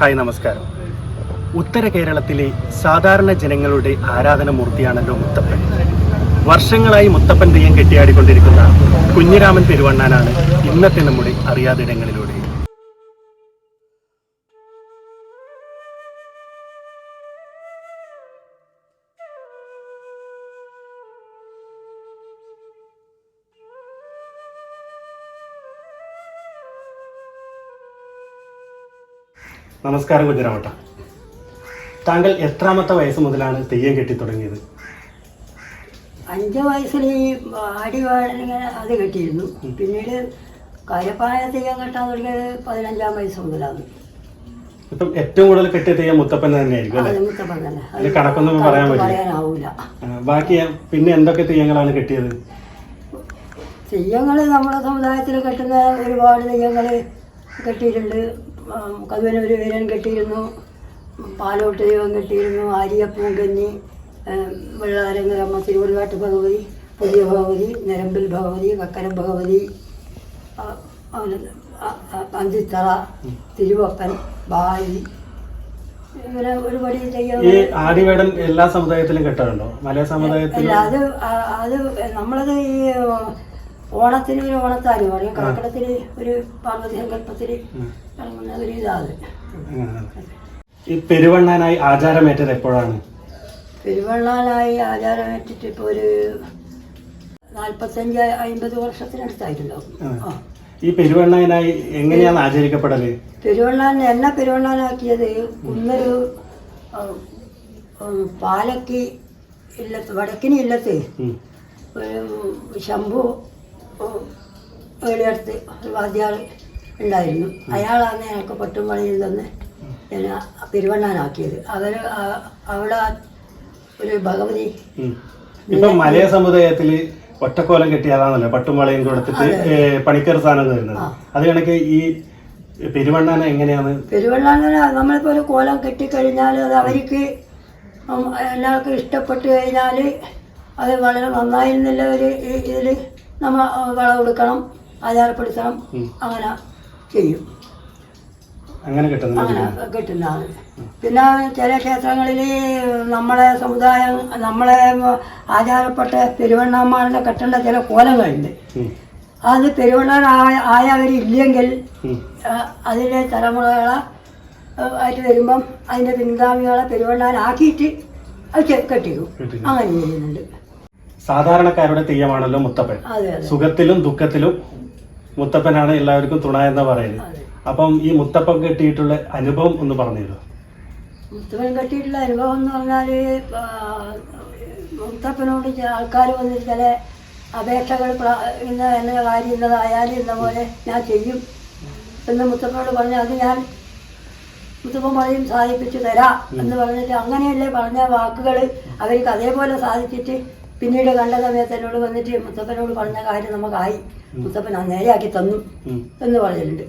Hi നമസ്കാരം. ഉത്തര കേരളത്തിലെ സാധാരണ ജനങ്ങളുടെ ആരാധന മൂർത്തിയാണല്ലോ മുത്തപ്പൻ. വർഷങ്ങളായി മുത്തപ്പൻ തെയ്യം കെട്ടിയാടിക്കൊണ്ടിരിക്കുന്ന കുഞ്ഞിരാമൻ പെരുവണ്ണാനാണ് ഇന്നത്തെ നമ്മുടെ അറിയാതിടങ്ങളിലൂടെ നമസ്കാരം ഗുജറാവട്ട താങ്കൾ എത്രാമത്തെ വയസ്സ് മുതലാണ് തെയ്യം കെട്ടി തുടങ്ങിയത്? അഞ്ച് വയസ്സിൽ ഈ ആടി വാഴങ്ങനെ അത് കെട്ടിയിരുന്നു. പിന്നീട് കരപ്പായ തെയ്യം കെട്ടാൻ തുടങ്ങിയത് പതിനഞ്ചാം വയസ്സ് മുതലാണ്. ഇപ്പം ഏറ്റവും കൂടുതൽ കെട്ടിയ തെയ്യം മുത്തപ്പൻ തന്നെയായിരിക്കും അല്ലേ? കണക്കൊന്നും പറയാൻ പറ്റില്ല. ബാക്കി പിന്നെ എന്തൊക്കെ തെയ്യങ്ങളാണ് കെട്ടിയത്? തെയ്യങ്ങൾ നമ്മുടെ സമുദായത്തിൽ കെട്ടുന്ന ഒരുപാട് തെയ്യങ്ങൾ കെട്ടിയിട്ടുണ്ട്. ഒരു വീരൻ കെട്ടിയിരുന്നു. പാലോട്ട് ദൈവം കെട്ടിയിരുന്നു. ആര്യപ്പൂൻ കന്നി വെള്ളാരങ്ങരമ്മ തിരുവള്ളാട്ട് ഭഗവതി പുതിയ ഭഗവതി നിരമ്പിൽ ഭഗവതി കക്കര ഭഗവതി അഞ്ചിത്തറ തിരുവപ്പൻ ബായി. ഇങ്ങനെ ഒരുപാട് തെയ്യം ഈ ആദിവേടൻ എല്ലാ സമുദായത്തിലും കെട്ടാറുണ്ടോ? മലയ സമുദായത്തിൽ അല്ല അത് അത് നമ്മളത് ഈ ഓണത്തിന് ഒരു ഓണത്താരി പറയും. കർക്കിടത്തിന് ഒരു പാർവതി സങ്കല്പത്തിൽ ഈ പെരുവണ്ണാനായി ആചാരമേറ്റത് എപ്പോഴാണ്? പെരുവള്ളാനായി ആചാരമേറ്റിട്ട് ഇപ്പോൾ ഒരു നാൽപ്പത്തഞ്ച് അമ്പത് വർഷത്തിനടുത്തായിട്ടുണ്ടാവും. ആ. ആ. ഈ പെരുവണ്ണാനായി എങ്ങനെയാണ് ആചരിക്കപ്പെടൽ? പെരുവണ്ണാൻ എന്ന പെരുവണ്ണാനാക്കിയത് കുന്നൊരു ഉം, പാലക്ക് ഇല്ലത്ത് വടക്കിന് ഇല്ലത്ത് ഒരു ശംഭു ഏളിയടുത്ത് ഒരു വാദ്യാൾ ഉണ്ടായിരുന്നു. അയാളാണ് ഞങ്ങൾക്ക് പൊട്ടുംപള്ളിയിൽ നിന്ന് എന്നെ പെരുവണ്ണാനാക്കിയത് അവർ അവിടെ ഒരു ഭഗവതി. ഇപ്പൊ മലയ സമുദായത്തിൽ ഒറ്റക്കോലം കെട്ടിയാതാണല്ലോ പട്ടുമളയും കൊടുത്തിട്ട് പണിക്കർ സ്ഥാനം വരുന്നത് അത് കണക്ക് ഈ പെരുവണ്ണാന എങ്ങനെയാണ്? പെരുവണ്ണാന നമ്മളിപ്പോ ഒരു കോലം കെട്ടിക്കഴിഞ്ഞാൽ അത് അവർക്ക് എല്ലാവർക്കും ഇഷ്ടപ്പെട്ടു കഴിഞ്ഞാൽ അത് വളരെ നന്നായിരുന്നില്ല ഒരു ഇതിൽ നമ്മൾ വളം കൊടുക്കണം ആചാരപ്പെടുത്തണം അങ്ങനെ ചെയ്യും. അങ്ങനെ കിട്ടുന്ന അങ്ങനെ പിന്നെ ചില ക്ഷേത്രങ്ങളിൽ നമ്മളെ സമുദായം നമ്മളെ ആചാരപ്പെട്ട പെരുവണ്ണാമാരുടെ കെട്ടേണ്ട ചില കോലങ്ങളുണ്ട്. അത് പെരുവണ്ണാൻ ആയ- ആയവരില്ലെങ്കിൽ അതിലെ തലമുറകളെ ആയിട്ട് വരുമ്പം അതിന്റെ പിൻഗാമികളെ പെരുവണ്ണാനാക്കിയിട്ട് അത് കെട്ടിക്കും. അങ്ങനെ ചെയ്യുന്നുണ്ട്. സാധാരണക്കാരുടെ തെയ്യമാണല്ലോ മുത്തപ്പൻ. സുഖത്തിലും ദുഃഖത്തിലും മുത്തപ്പനാണ് എല്ലാവർക്കും തുണ എന്ന് പറയുന്നത്. അപ്പം ഈ മുത്തപ്പൻ കെട്ടിയിട്ടുള്ള അനുഭവം ഒന്ന് പറഞ്ഞിരുന്നു മുത്തപ്പൻ കെട്ടിയിട്ടുള്ള അനുഭവം എന്ന് പറഞ്ഞാൽ മുത്തപ്പനോട് ആൾക്കാർ വന്നിട്ട് ചില അപേക്ഷകൾ ഇന്ന എന്ന കാര്യം ഇന്നതായാലും ഇന്ന പോലെ ഞാൻ ചെയ്യും എന്ന് മുത്തപ്പനോട് പറഞ്ഞു അത് ഞാൻ മുത്തപ്പൻ പറയും സാധിപ്പിച്ചു തരാം എന്ന് പറഞ്ഞിട്ട് അങ്ങനെയല്ലേ പറഞ്ഞ വാക്കുകൾ അവർക്ക് അതേപോലെ സാധിച്ചിട്ട് പിന്നീട് കണ്ട സമയത്ത് എന്നോട് വന്നിട്ട് മുത്തപ്പനോട് പറഞ്ഞ കാര്യം നമുക്കായി. മുത്തപ്പൻ അത് നേരെയാക്കി തന്നു. എന്ന് പറഞ്ഞിട്ടുണ്ട്.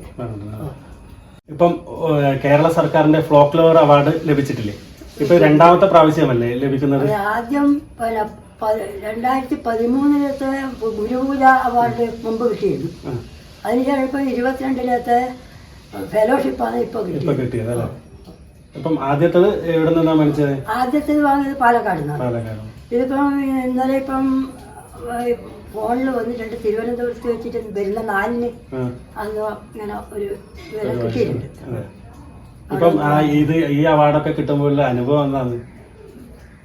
ഇപ്പം കേരള സർക്കാരിന്റെ ഫ്ലോക്ക് ലവർ അവാർഡ് ലഭിച്ചിട്ടില്ലേ? ഇപ്പൊ രണ്ടാമത്തെ പ്രാവശ്യമല്ലേ ലഭിക്കുന്നത്? ആദ്യം രണ്ടായിരത്തി പതിമൂന്നിലത്തെ ഗുരുപൂജ അവാർഡ് മുമ്പ് കിട്ടിയിരുന്നു. അതിനുശേഷം ഇപ്പൊ ഇരുപത്തിരണ്ടിലത്തെ ഫെലോഷിപ്പാണ് ഇപ്പൊ കിട്ടിയത്. ഇപ്പം ആദ്യത്തത് എവിടെ നിന്നാ മേടിച്ചത്? ആദ്യത്തേത് വാങ്ങിയത് പാലക്കാട് നിന്നാണ്. പാലക്കാട്. ഇതിപ്പം ഇന്നലെ ഇപ്പം ഫോണിൽ വന്നിട്ടുണ്ട് തിരുവനന്തപുരത്ത് വെച്ചിട്ട് വരുന്ന നാലിന് അന്ന് ഇങ്ങനെ ഒരു വില കിട്ടിയിട്ടുണ്ട്. അതെ. ഇപ്പം ആ ഇത് ഈ അവാർഡൊക്കെ കിട്ടുമ്പോഴുള്ള അനുഭവം എന്താണ്?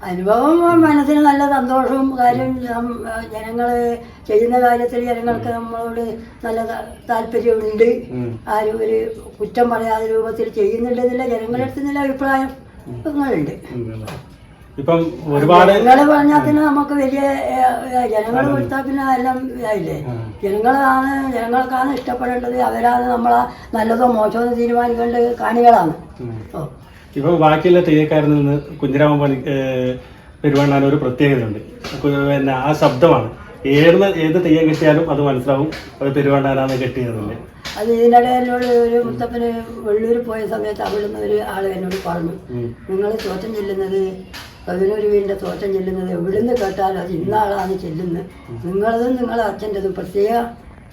അനുഭവം മനസ്സിന് നല്ല സന്തോഷവും കാര്യം ജനങ്ങൾ ചെയ്യുന്ന കാര്യത്തിൽ ജനങ്ങൾക്ക് നമ്മളോട് നല്ല താല്പര്യമുണ്ട്. ആരും ഒരു കുറ്റം പറയാതെ രൂപത്തിൽ ചെയ്യുന്നുണ്ടെന്നില്ല ജനങ്ങളുടെ അടുത്ത് നല്ല അഭിപ്രായം ഉണ്ട് ഉണ്ടല്ലേ? ഇപ്പം ഒരുപാട് ജനങ്ങളെ പറഞ്ഞാൽ പിന്നെ നമുക്ക് വലിയ ജനങ്ങൾ കൊടുത്താൽ പിന്നെ എല്ലാം ഇതായില്ലേ. ജനങ്ങളാണ് ജനങ്ങൾക്കാണ് ഇഷ്ടപ്പെടേണ്ടത്. അവരാണ് നമ്മളെ നല്ലതോ മോശമോ തീരുമാനിക്കേണ്ട തീരുമാനിക്കേണ്ടത് കാണികളാണ് ഇപ്പൊ ബാക്കിയുള്ള തെയ്യക്കാരിൽ നിന്ന് കുഞ്ഞിരാമൻ പണി പെരുവണ്ണാൻ ഒരു പ്രത്യേകതയുണ്ട്. പിന്നെ ആ ശബ്ദമാണ്. ഏത് ഏത് തെയ്യം കിട്ടിയാലും അത് മനസ്സിലാവും. അത് പെരുവണ്ണാനാണ് കെട്ടിയതല്ലേ അത് ഇതിനിടെ എന്നോട് ഒരു മുത്തപ്പന് വെള്ളൂർ പോയ സമയത്ത് അവിടുന്ന് ഒരു ആൾ എന്നോട് പറഞ്ഞു. നിങ്ങൾ തോറ്റം ചെല്ലുന്നത് പതിനൊരു വീടിന്റെ തോറ്റം ചെല്ലുന്നത് എവിടുന്ന് കേട്ടാലും അത് ഇന്നാളാണ് ചെല്ലുന്നത്. നിങ്ങളതും നിങ്ങളെ അച്ഛന്റെതും പ്രത്യേക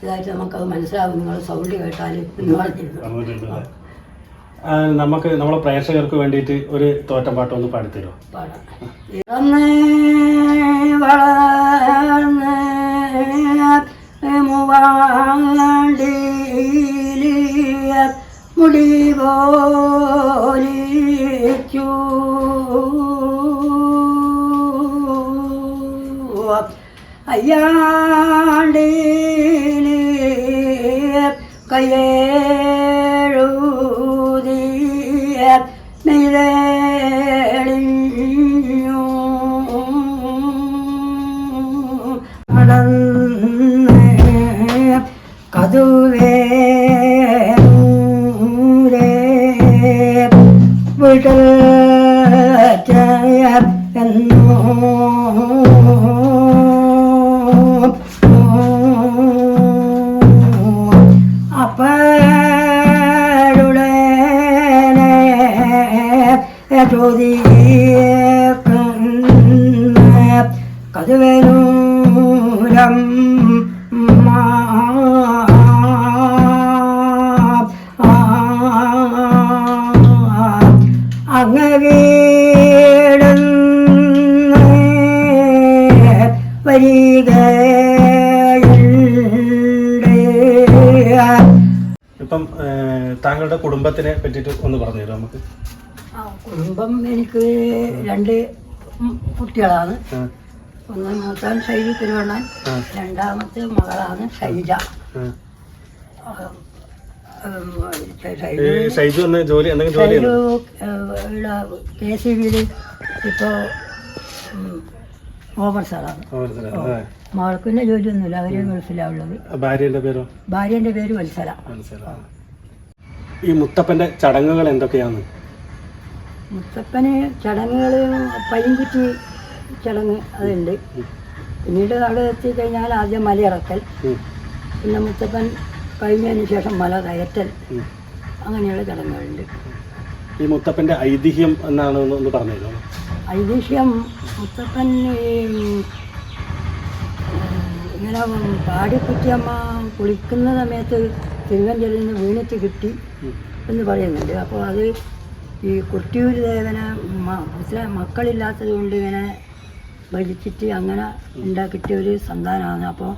ഇതായിട്ട് നമുക്കത് മനസ്സിലാവും. നിങ്ങൾ സൗണ്ട് കേട്ടാൽ എന്ന് പറഞ്ഞിരുന്നു. നമുക്ക് നമ്മളെ പ്രേക്ഷകർക്ക് വേണ്ടിയിട്ട് ഒരു തോറ്റം പാട്ട് ഒന്ന് പാടിത്തരുമോ പാടാം മുടി പോലിച്ചു അയ്യാണ്ടിലിയ കയ്യേഴുതിയ നെയ്തേളിഞ്ഞു നടന്ന് കതുവേ വീട്ടിൽ എന്നോ ಗೋಧಿಗೆ കുടുംബം എനിക്ക് രണ്ട് കുട്ടികളാണ്. ഒന്ന് മൂത്താൻ ശൈലി തിരുവണ്ണൻ രണ്ടാമത്തെ മകളാണ് ഷൈജ. ജോലി കെ സി ബിയിൽ ഇപ്പോൾ ഓവർ സാറാണ്. മകൾക്ക് പിന്നെ ജോലിയൊന്നുമില്ല ഒന്നുമില്ല അവർ ഗൾഫിലാവുള്ളത് ഭാര്യന്റെ പേരോ? ഭാര്യന്റെ പേര് വത്സല. ഈ മുത്തപ്പന്റെ ചടങ്ങുകൾ എന്തൊക്കെയാണ്? മുത്തപ്പന് ചടങ്ങുകൾ പൈൻകുറ്റി ചടങ്ങ് അതുണ്ട്. പിന്നീട് അവിടെ എത്തിക്കഴിഞ്ഞാൽ ആദ്യം മലയിറക്കൽ ഇറക്കൽ. പിന്നെ മുത്തപ്പൻ കഴിഞ്ഞതിന് ശേഷം മല കയറ്റൽ. അങ്ങനെയുള്ള ചടങ്ങുകളുണ്ട്. ഈ മുത്തപ്പന്റെ ഐതിഹ്യം എന്നാണ് ഒന്ന് പറഞ്ഞു ഐതിഹ്യം മുത്തപ്പൻ ഇങ്ങനെ പാടിക്കുറ്റിയമ്മ കുളിക്കുന്ന സമയത്ത് തിരുവഞ്ചലിൽ നിന്ന് വീണിട്ട് കിട്ടി എന്ന് പറയുന്നുണ്ട്. അപ്പോൾ അത് ഈ കുട്ടിയൂർ ദേവന മക്കളില്ലാത്തത് കൊണ്ട് ഇങ്ങനെ ഭരിച്ചിട്ട് അങ്ങനെ ഉണ്ടാക്കിയിട്ട് ഒരു സന്താനമാണ്. അപ്പോൾ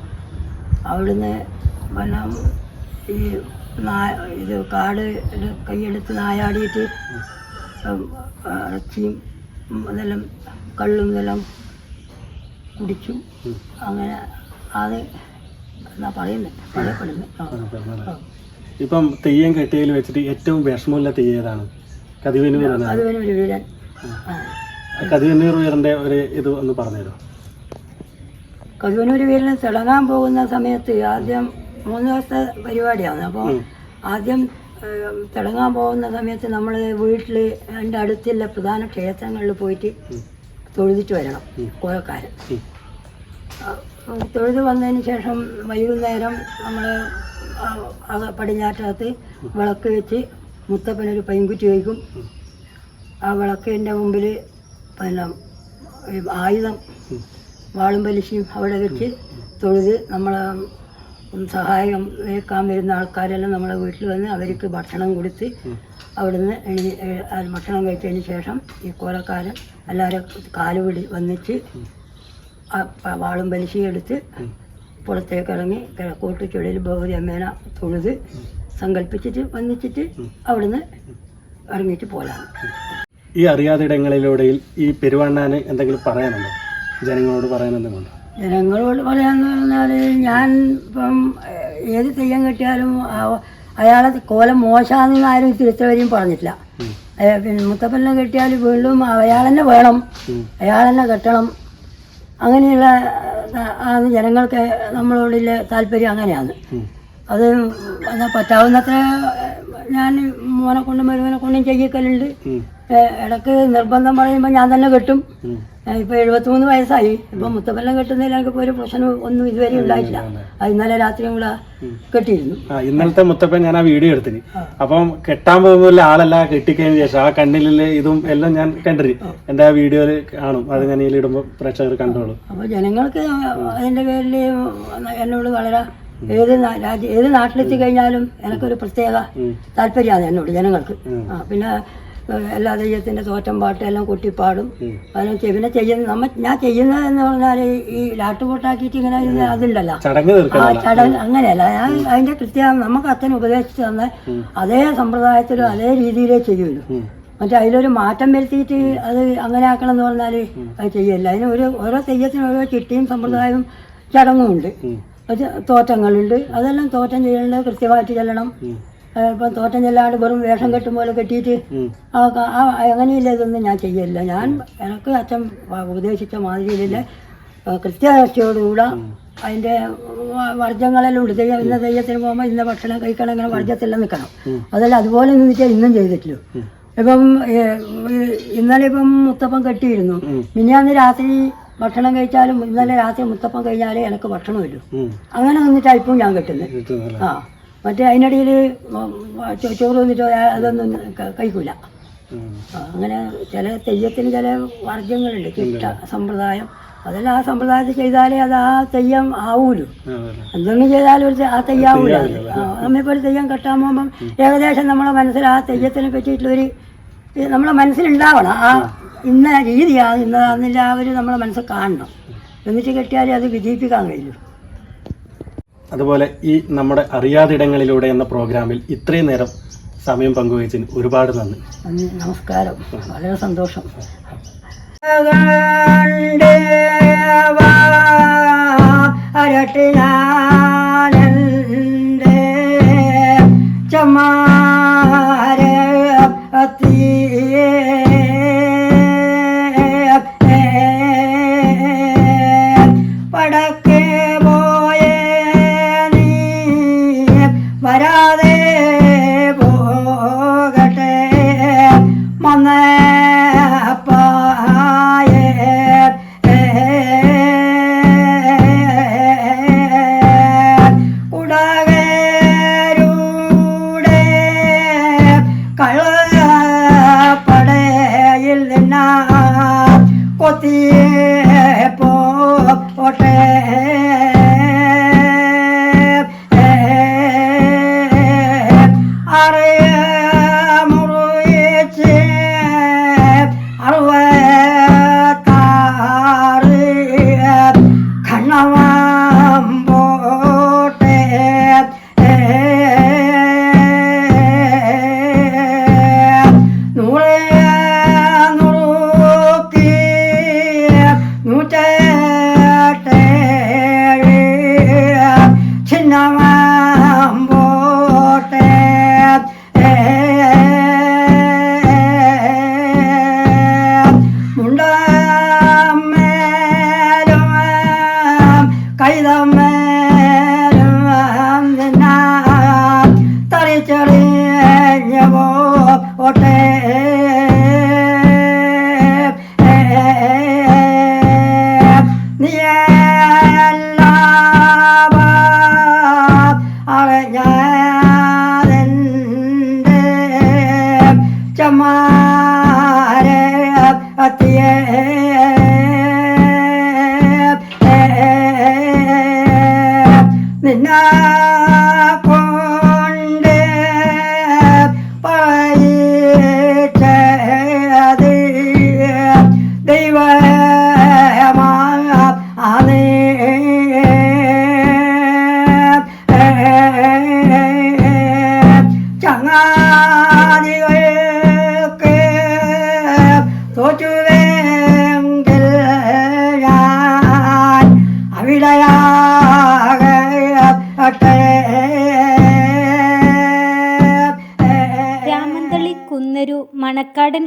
അവിടുന്ന് പിന്നെ ഈ നാ ഇത് കാട് കൈയെടുത്ത് നായാടിയിട്ട് ഇറച്ചിയും ഇതെല്ലാം കള്ളും ഇതെല്ലാം കുടിച്ചു. അങ്ങനെ അത് എന്നാ പറയുന്നത് പറയപ്പെടുന്നത്. ഇപ്പം തെയ്യം കെട്ടിയതിൽ വെച്ചിട്ട് ഏറ്റവും വിഷമമുള്ള തെയ്യം ഏതാണ്? അത് പിന്നെ ഒരു വീരൻ ഇത് ഒന്ന് തിളങ്ങാൻ പോകുന്ന സമയത്ത് ആദ്യം മൂന്ന് ദിവസത്തെ പരിപാടിയാണ്. അപ്പോൾ ആദ്യം തിളങ്ങാൻ പോകുന്ന സമയത്ത് നമ്മൾ വീട്ടിൽ എന്റെ അടുത്തുള്ള പ്രധാന ക്ഷേത്രങ്ങളിൽ പോയിട്ട് തൊഴുതിട്ട് വരണം. കോഴക്കാരൻ തൊഴുത് വന്നതിന് ശേഷം വൈകുന്നേരം നമ്മൾ പടിഞ്ഞാറ്റകത്ത് വിളക്ക് വെച്ച് മുത്തപ്പനൊരു പൈൻകുറ്റി വയ്ക്കും. ആ വിളക്കിന്റെ മുമ്പിൽ പിന്നെ ആയുധം വാളും പലിശയും അവിടെ വെച്ച് തൊഴുത് നമ്മളെ സഹായം ഏൽക്കാൻ വരുന്ന ആൾക്കാരെല്ലാം നമ്മളെ വീട്ടിൽ വന്ന് അവർക്ക് ഭക്ഷണം കൊടുത്ത്. അവിടുന്ന് എണി ഭക്ഷണം കഴിച്ചതിന് ശേഷം ഈ കോലക്കാരൻ എല്ലാവരും കാലുപിടി വന്നിച്ച് ആ വാളും പലിശയും എടുത്ത് പുറത്തേക്കിറങ്ങി കിഴക്കോട്ട് ചുഴലിൽ ഭഗവതി അമ്മേനെ തൊഴുത് സങ്കല്പിച്ചിട്ട് വന്നിച്ചിട്ട് അവിടുന്ന് ഇറങ്ങിയിട്ട് പോലാണ്. ഈ അറിയാതെ ഇടങ്ങളിലൂടെയിൽ ഈ പെരുവണ്ണാന് എന്തെങ്കിലും പറയാനുണ്ടോ? ജനങ്ങളോട് പറയാനെന്തെങ്കിലും ജനങ്ങളോട് പറയാന്ന് പറഞ്ഞാൽ ഞാൻ ഇപ്പം ഏത് തെയ്യം കിട്ടിയാലും അയാളെ കോലം മോശമാണെന്ന് ആരും തിരുത്തവരെയും പറഞ്ഞിട്ടില്ല. പിന്നെ മുത്തപ്പനെ കെട്ടിയാൽ വീണ്ടും അയാൾ തന്നെ വേണം. അയാൾ തന്നെ കെട്ടണം. അങ്ങനെയുള്ള ജനങ്ങൾക്ക് നമ്മളോടുള്ള താല്പര്യം അങ്ങനെയാണ്. അത് എന്നാ പറ്റാവുന്നത്ര ഞാൻ മോനെ കൊണ്ടും മരുമോനെ കൊണ്ടും ചെയ്യിക്കലുണ്ട്. ഇടയ്ക്ക് നിർബന്ധം പറയുമ്പോൾ ഞാൻ തന്നെ കെട്ടും. ഉം. ഏഹ് ഇപ്പൊ എഴുപത്തിമൂന്ന് വയസ്സായി. ഇപ്പൊ മുത്തപ്പല്ലം കെട്ടുന്നതിൽ എനിക്ക് ഒരു പ്രശ്നം ഒന്നും ഇതുവരെ ഉണ്ടായിട്ടില്ല. അത് ഇന്നലെ രാത്രിയും കൂടെ കെട്ടിയിരുന്നു. ഇന്നലത്തെ മുത്തപ്പൻ ഞാൻ ആ വീഡിയോ എടുത്തിന്. അപ്പം കെട്ടാൻ പോകുന്ന ആളല്ല കെട്ടിക്കഴിഞ്ഞ ശേഷം ആ കണ്ണിലെ ഇതും എല്ലാം ഞാൻ കണ്ടിരുന്നു എന്റെ ആ വീഡിയോയിൽ കാണും. അത് ഞാൻ ഇതിലിടുമ്പോൾ പ്രേക്ഷകർ കണ്ടോളൂ. അപ്പൊ ജനങ്ങൾക്ക് അതിന്റെ പേരിൽ എന്നോട് വളരെ ഏത് രാജ്യ ഏത് നാട്ടിലെത്തി കഴിഞ്ഞാലും എനിക്കൊരു പ്രത്യേക. താല്പര്യമാണ് എന്നോട് ജനങ്ങൾക്ക്. ആ പിന്നെ എല്ലാ തെയ്യത്തിന്റെ തോറ്റം പാട്ട് എല്ലാം കൊട്ടിപ്പാടും. അതിനും. പിന്നെ ചെയ്യുന്ന നമ്മ ഞാൻ ചെയ്യുന്നതെന്ന് പറഞ്ഞാൽ ഈ ലാട്ടുപൊട്ടാക്കിയിട്ട് ഇങ്ങനെ അതുണ്ടല്ലോ ആ ചടങ്ങ് അങ്ങനെയല്ല. ഞാൻ അതിന്റെ കൃത്യം നമുക്ക് അച്ഛൻ ഉപദേശിച്ചു തന്ന അതേ സമ്പ്രദായത്തിലും അതേ രീതിയിലേ ചെയ്യുള്ളൂ. മറ്റേ അതിലൊരു മാറ്റം വരുത്തിയിട്ട് അത് അങ്ങനെ ആക്കണം എന്ന് പറഞ്ഞാൽ അത് ചെയ്യല്ല. അതിന് ഒരു ഓരോ തെയ്യത്തിനും ഓരോ ചിട്ടിയും സമ്പ്രദായവും ചടങ്ങും ഉണ്ട്. തോറ്റങ്ങളുണ്ട് അതെല്ലാം തോറ്റം ചെയ്യേണ്ടത് കൃത്യമായിട്ട് ചെല്ലണം. ഇപ്പം തോറ്റം ചെല്ലാണ്ട് വെറും വേഷം കെട്ടും പോലെ കെട്ടിയിട്ട് ആ അങ്ങനെയില്ല ഇതൊന്നും ഞാൻ ചെയ്യില്ല ഞാൻ എനിക്ക് അച്ഛൻ ഉപദേശിച്ച മാതിരിയിലെ കൃത്യനിഷ്ഠയോടുകൂടെ അതിന്റെ വർജ്യങ്ങളെല്ലാം വർജങ്ങളെല്ലാം ഉണ്ട്. തെയ്യം ഇന്ന തെയ്യത്തിന് പോകുമ്പോൾ ഇന്ന ഭക്ഷണം കഴിക്കണം ഇങ്ങനെ വർജത്തെല്ലാം നിൽക്കണം. അതെല്ലാം അതുപോലെ നിന്നിട്ട് ഇന്നും ചെയ്തിട്ടില്ല. ഇപ്പം ഇന്നലെ ഇപ്പം മുത്തപ്പം കെട്ടിയിരുന്നു. മിനിയാന്ന് രാത്രി ഭക്ഷണം കഴിച്ചാലും ഇന്നലെ രാത്രി മുത്തപ്പം കഴിഞ്ഞാലേ എനിക്ക് ഭക്ഷണം വരൂ. ഉം. അങ്ങനെ നിന്നിട്ടാണ് ഇപ്പം ഞാൻ കെട്ടുന്നത് ആ. മറ്റേ അതിനിടയിൽ ചോറ് വന്നിട്ട് അതൊന്നും കഴിക്കൂല. അങ്ങനെ ചില തെയ്യത്തിന് ചില വർഗങ്ങളുണ്ട് ചിട്ട സമ്പ്രദായം. അതെല്ലാം ആ സമ്പ്രദായത്തിൽ ചെയ്താലേ അത് ആ തെയ്യം ആവൂലൂ. എന്തെങ്കിലും ചെയ്താലും ഒരു ആ തെയ്യാവൂല നമ്മളിപ്പോൾ ഒരു തെയ്യം കെട്ടാൻ പോകുമ്പം ഏകദേശം നമ്മളെ മനസ്സിൽ ആ തെയ്യത്തിനെ പറ്റിയിട്ടുള്ളൊരു നമ്മുടെ നമ്മളെ മനസ്സിലുണ്ടാവണം. ആ ഇന്ന രീതിയാണ് ഇന്നതാന്നില്ല അവർ നമ്മളെ മനസ്സിൽ കാണണം. എന്നിട്ട് കെട്ടിയാലേ അത് വിജയിപ്പിക്കാൻ കഴിയൂ. അതുപോലെ ഈ നമ്മുടെ അറിയാതിടങ്ങളിലൂടെ എന്ന പ്രോഗ്രാമിൽ ഇത്രയും നേരം സമയം പങ്കുവച്ചതിന് ഒരുപാട് നന്ദി. നമസ്കാരം. വളരെ സന്തോഷം. അരട്ടിനാനന്റെ ചമാര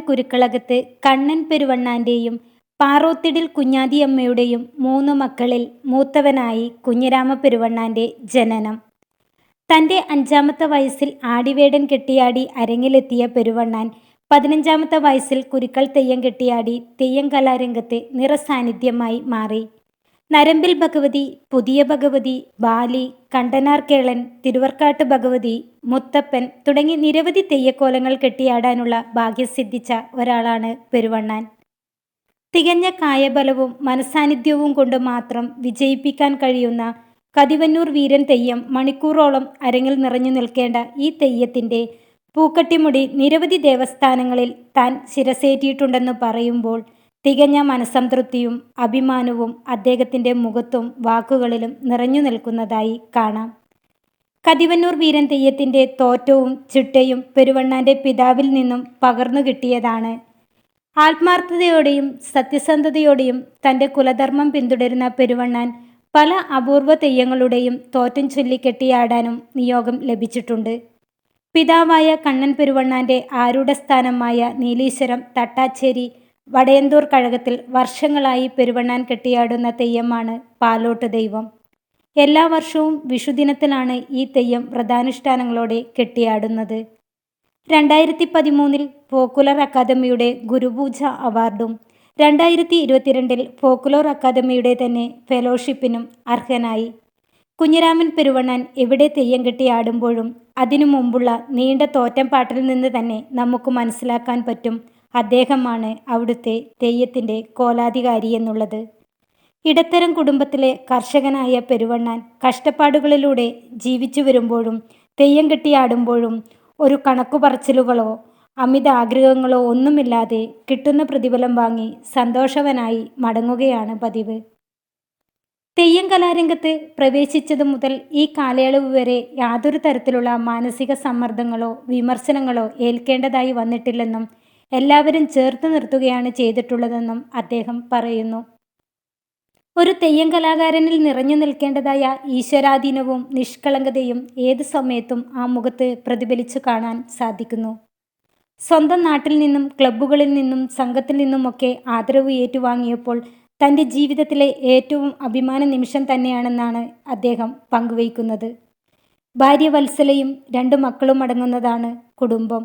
കുരുക്കളകത്ത് കണ്ണൻ പെരുവണ്ണാന്റെയും പാറോത്തിടിൽ കുഞ്ഞാതിയമ്മയുടെയും മൂന്ന് മക്കളിൽ മൂത്തവനായി കുഞ്ഞിരാമ പെരുവണ്ണാന്റെ ജനനം. തന്റെ അഞ്ചാമത്തെ വയസ്സിൽ ആടിവേടൻ കെട്ടിയാടി അരങ്ങിലെത്തിയ പെരുവണ്ണാൻ പതിനഞ്ചാമത്തെ വയസ്സിൽ കുരുക്കൾ തെയ്യം കെട്ടിയാടി തെയ്യം കലാരംഗത്തെ നിറസാന്നിധ്യമായി മാറി. നരമ്പിൽ ഭഗവതി പുതിയ ഭഗവതി ബാലി കണ്ടനാർ കേളൻ തിരുവർക്കാട്ട് ഭഗവതി മുത്തപ്പൻ തുടങ്ങി നിരവധി തെയ്യക്കോലങ്ങൾ കെട്ടിയാടാനുള്ള ഭാഗ്യം സിദ്ധിച്ച ഒരാളാണ് പെരുവണ്ണാൻ. തികഞ്ഞ കായബലവും മനസാന്നിധ്യവും കൊണ്ട് മാത്രം വിജയിപ്പിക്കാൻ കഴിയുന്ന കതിവന്നൂർ വീരൻ തെയ്യം മണിക്കൂറോളം അരങ്ങിൽ നിറഞ്ഞു നിൽക്കേണ്ട ഈ തെയ്യത്തിന്റെ പൂക്കട്ടിമുടി നിരവധി ദേവസ്ഥാനങ്ങളിൽ താൻ ശിരസേറ്റിയിട്ടുണ്ടെന്ന് പറയുമ്പോൾ തികഞ്ഞ മനസ്സംതൃപ്തിയും അഭിമാനവും അദ്ദേഹത്തിന്റെ മുഖത്തും വാക്കുകളിലും നിറഞ്ഞു നിൽക്കുന്നതായി കാണാം. കതിവന്നൂർ വീരൻ തെയ്യത്തിന്റെ തോറ്റവും ചിട്ടയും പെരുവണ്ണാന്റെ പിതാവിൽ നിന്നും പകർന്നു കിട്ടിയതാണ്. ആത്മാർത്ഥതയോടെയും സത്യസന്ധതയോടെയും തന്റെ കുലധർമ്മം പിന്തുടരുന്ന പെരുവണ്ണാൻ പല അപൂർവ തെയ്യങ്ങളുടെയും തോറ്റം ചൊല്ലിക്കെട്ടിയാടാനും നിയോഗം ലഭിച്ചിട്ടുണ്ട്. പിതാവായ കണ്ണൻ പെരുവണ്ണാന്റെ ആരൂഢസ്ഥാനമായ നീലീശ്വരം തട്ടാച്ചേരി വടയന്തൂർ കഴകത്തിൽ വർഷങ്ങളായി പെരുവണ്ണാൻ കെട്ടിയാടുന്ന തെയ്യമാണ് പാലോട്ട് ദൈവം. എല്ലാ വർഷവും വിഷുദിനത്തിലാണ് ഈ തെയ്യം വ്രതാനുഷ്ഠാനങ്ങളോടെ കെട്ടിയാടുന്നത്. രണ്ടായിരത്തി പതിമൂന്നിൽ പോക്കുലർ അക്കാദമിയുടെ ഗുരുപൂജ അവാർഡും രണ്ടായിരത്തി ഇരുപത്തിരണ്ടിൽ ഫോക്കുലോർ അക്കാദമിയുടെ തന്നെ ഫെലോഷിപ്പിനും അർഹനായി. കുഞ്ഞിരാമൻ പെരുവണ്ണൻ എവിടെ തെയ്യം കെട്ടി ആടുമ്പോഴും അതിനു മുമ്പുള്ള നീണ്ട തോറ്റം പാട്ടിൽ നിന്ന് തന്നെ നമുക്ക് മനസ്സിലാക്കാൻ പറ്റും അദ്ദേഹമാണ് അവിടുത്തെ തെയ്യത്തിന്റെ കോലാധികാരി എന്നുള്ളത്. ഇടത്തരം കുടുംബത്തിലെ കർഷകനായ പെരുവണ്ണാൻ കഷ്ടപ്പാടുകളിലൂടെ ജീവിച്ചു വരുമ്പോഴും തെയ്യം കെട്ടിയാടുമ്പോഴും ഒരു കണക്കുപറച്ചിലുകളോ അമിത ആഗ്രഹങ്ങളോ ഒന്നുമില്ലാതെ കിട്ടുന്ന പ്രതിഫലം വാങ്ങി സന്തോഷവനായി മടങ്ങുകയാണ് പതിവ്. തെയ്യം കലാരംഗത്ത് പ്രവേശിച്ചതു മുതൽ ഈ കാലയളവ് വരെ യാതൊരു തരത്തിലുള്ള മാനസിക സമ്മർദ്ദങ്ങളോ വിമർശനങ്ങളോ ഏൽക്കേണ്ടതായി വന്നിട്ടില്ലെന്നും എല്ലാവരും ചേർത്ത് നിർത്തുകയാണ് ചെയ്തിട്ടുള്ളതെന്നും അദ്ദേഹം പറയുന്നു. ഒരു തെയ്യം കലാകാരനിൽ നിറഞ്ഞു നിൽക്കേണ്ടതായ ഈശ്വരാധീനവും നിഷ്കളങ്കതയും ഏത് സമയത്തും ആ മുഖത്ത് പ്രതിഫലിച്ചു കാണാൻ സാധിക്കുന്നു. സ്വന്തം നാട്ടിൽ നിന്നും ക്ലബ്ബുകളിൽ നിന്നും സംഘത്തിൽ നിന്നുമൊക്കെ ആദരവ് ഏറ്റുവാങ്ങിയപ്പോൾ തന്റെ ജീവിതത്തിലെ ഏറ്റവും അഭിമാന നിമിഷം തന്നെയാണെന്നാണ് അദ്ദേഹം പങ്കുവയ്ക്കുന്നത്. ഭാര്യ വത്സലയും രണ്ട് മക്കളും അടങ്ങുന്നതാണ് കുടുംബം.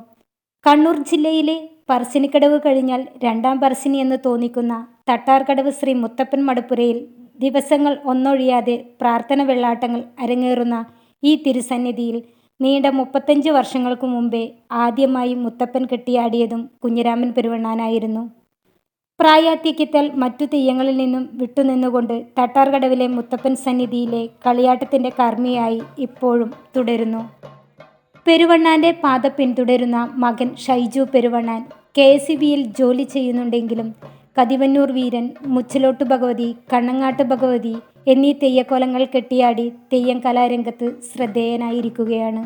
കണ്ണൂർ ജില്ലയിലെ പറശ്ശിനിക്കടവ് കഴിഞ്ഞാൽ രണ്ടാം പറശ്ശിനി എന്ന് തോന്നിക്കുന്ന തട്ടാർക്കടവ് ശ്രീ മുത്തപ്പൻ മടപ്പുരയിൽ ദിവസങ്ങൾ ഒന്നൊഴിയാതെ പ്രാർത്ഥന വെള്ളാട്ടങ്ങൾ അരങ്ങേറുന്ന ഈ തിരുസന്നിധിയിൽ നീണ്ട മുപ്പത്തഞ്ച് വർഷങ്ങൾക്കു മുമ്പേ ആദ്യമായി മുത്തപ്പൻ കെട്ടിയാടിയതും കുഞ്ഞിരാമൻ പെരുവണ്ണാനായിരുന്നു. പ്രായാത്യക്കിത്താൽ മറ്റു തെയ്യങ്ങളിൽ നിന്നും വിട്ടുനിന്നുകൊണ്ട് തട്ടാർകടവിലെ മുത്തപ്പൻ സന്നിധിയിലെ കളിയാട്ടത്തിന്റെ കർമ്മിയായി ഇപ്പോഴും തുടരുന്നു. പെരുവണ്ണാന്റെ പാത പിന്തുടരുന്ന മകൻ Shaiju Peruvannan K S E ബിയിൽ ജോലി ചെയ്യുന്നുണ്ടെങ്കിലും കതിവന്നൂർ വീരൻ മുച്ചിലോട്ട് ഭഗവതി കണ്ണങ്ങാട്ട് ഭഗവതി എന്നീ തെയ്യക്കോലങ്ങൾ കെട്ടിയാടി തെയ്യം കലാരംഗത്ത് ശ്രദ്ധേയനായിരിക്കുകയാണ്.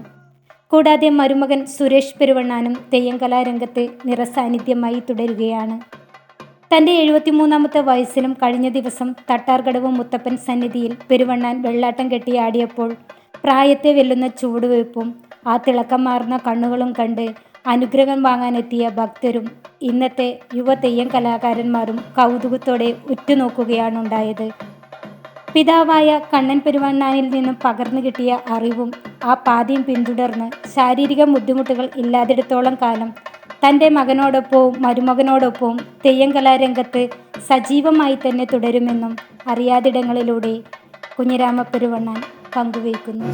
കൂടാതെ മരുമകൻ സുരേഷ് പെരുവണ്ണാനും തെയ്യം കലാരംഗത്ത് നിറസാന്നിധ്യമായി തുടരുകയാണ്. തന്റെ എഴുപത്തിമൂന്നാമത്തെ വയസ്സിലും കഴിഞ്ഞ ദിവസം തട്ടാർകടവ് മുത്തപ്പൻ സന്നിധിയിൽ പെരുവണ്ണാൻ വെള്ളാട്ടം കെട്ടിയാടിയപ്പോൾ പ്രായത്തെ വെല്ലുന്ന ചുവടുവയ്പ്പും ആ തിളക്കമാർന്ന കണ്ണുകളും കണ്ട് അനുഗ്രഹം വാങ്ങാനെത്തിയ ഭക്തരും ഇന്നത്തെ യുവ തെയ്യം കലാകാരന്മാരും കൗതുകത്തോടെ ഉറ്റുനോക്കുകയാണുണ്ടായത്. പിതാവായ കണ്ണൻ പെരുവണ്ണാനിൽ നിന്നും പകർന്നു കിട്ടിയ അറിവും ആ പാതിയും പിന്തുടർന്ന് ശാരീരിക ബുദ്ധിമുട്ടുകൾ ഇല്ലാത്തിടത്തോളം കാലം തന്റെ മകനോടൊപ്പവും മരുമകനോടൊപ്പവും തെയ്യം കലാരംഗത്ത് സജീവമായി തന്നെ തുടരുമെന്നും അറിയാതിടങ്ങളിലൂടെ കുഞ്ഞിരാമ പെരുവണ്ണാൻ പങ്കുവയ്ക്കുന്നു.